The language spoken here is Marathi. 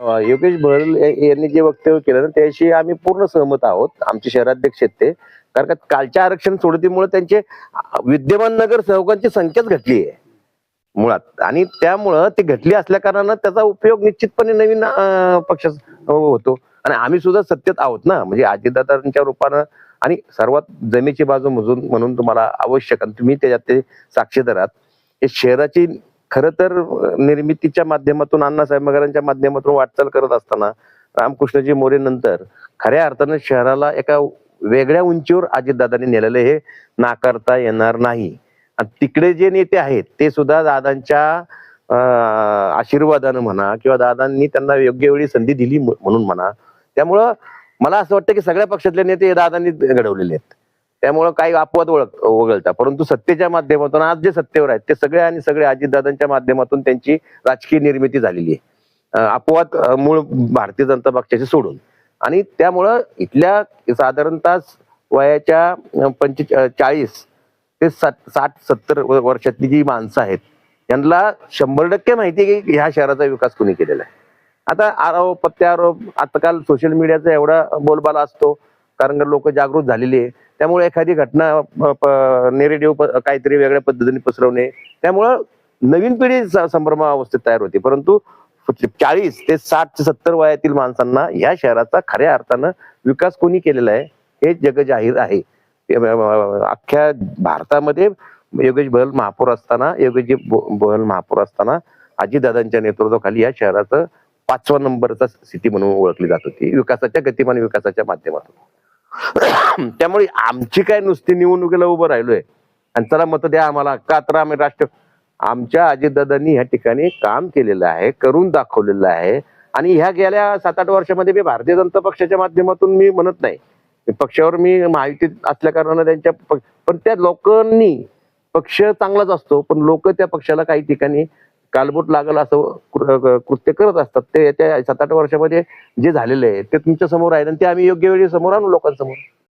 योगेश भरल यांनी जे वक्तव्य केलं ना त्याशी आम्ही पूर्ण सहमत आहोत. आमचे शहराध्यक्ष आहेत ते. कारण का कालच्या आरक्षण सोडतीमुळे त्यांचे विद्यमान नगर सहकांची संख्याच घटली आहे मुळात. आणि त्यामुळं ती घटली असल्या कारणानं त्याचा उपयोग निश्चितपणे नवीन पक्ष पक्षास होतो. आणि आम्ही सुद्धा सत्तेत आहोत ना. म्हणजे आजीदादांच्या रूपानं आणि सर्वात जमेची बाजू म्हणून म्हणून तुम्हाला आवश्यक आणि तुम्ही त्याच्यात ते साक्षीदार आहात हे शहराची खरं तर निर्मितीच्या माध्यमातून अण्णासाहेब मगरांच्या माध्यमातून वाटचाल करत असताना रामकृष्णजी मोरे नंतर खऱ्या अर्थानं शहराला एका वेगळ्या उंचीवर अजितदादांनी नेलेलं हे नाकारता येणार नाही. आणि तिकडे जे नेते आहेत ते सुद्धा दादांच्या आशीर्वादानं म्हणा किंवा दादांनी त्यांना योग्य वेळी संधी दिली म्हणून म्हणा. त्यामुळं मला असं वाटतं की सगळ्या पक्षातले नेते हे दादांनी घडवलेले आहेत. त्यामुळं काही अपवाद ओळख वगळता. परंतु सत्तेच्या माध्यमातून आज जे सत्तेवर आहेत ते सगळे आणि सगळे अजितदादांच्या माध्यमातून त्यांची राजकीय निर्मिती झालेली आहे. अपवाद मूळ भारतीय जनता पक्षाचे सोडून. आणि त्यामुळं इथल्या साधारणतः वयाच्या पंचे चाळीस ते साठ साठ सत्तर वर्षातली जी माणसं आहेत यांना शंभर टक्के माहिती आहे की ह्या शहराचा विकास कोणी केलेला आहे. आता आरोप प्रत्यारोप आजकाल सोशल मीडियाचा एवढा बोलबाला असतो. कारण लोक जागृत झालेली आहे. त्यामुळे एखादी घटना नेरेटिव्ह काहीतरी वेगळ्या पद्धतीने पसरवणे त्यामुळं नवीन पिढी संभ्रमा अवस्थेत तयार होते. परंतु चाळीस ते साठ ते सत्तर वयातील माणसांना या शहराचा खऱ्या अर्थानं विकास कोणी केलेला आहे हे जग जाहीर आहे. अख्ख्या भारतामध्ये योगेश बहल महापौर असताना योगेश बहल महापौर असताना अजितदादांच्या नेतृत्वाखाली या शहराचं पाचवा नंबरचा सिटी म्हणून ओळखली जात होती. विकासाच्या गतिमान विकासाच्या माध्यमातून. त्यामुळे आमची काय नुसती निवडणुकीला उभं राहिलोय. आणि चला मत द्या आम्हाला. का तर आम्ही राष्ट्र आमच्या अजितदादांनी ह्या ठिकाणी काम केलेलं आहे करून दाखवलेलं आहे. आणि ह्या गेल्या सात आठ वर्षामध्ये मी भारतीय जनता पक्षाच्या माध्यमातून मी म्हणत नाही. पक्षावर मी माहितीत असल्या कारणानं त्यांच्या पण त्या लोकांनी पक्ष चांगलाच असतो. पण लोक त्या पक्षाला काही ठिकाणी कालबोट लागल असं कृत्य करत असतात. ते त्या सात आठ वर्षामध्ये जे झालेले आहे ते तुमच्यासमोर आहे आणि ते आम्ही योग्य वेळी समोर आणू लोकांसमोर.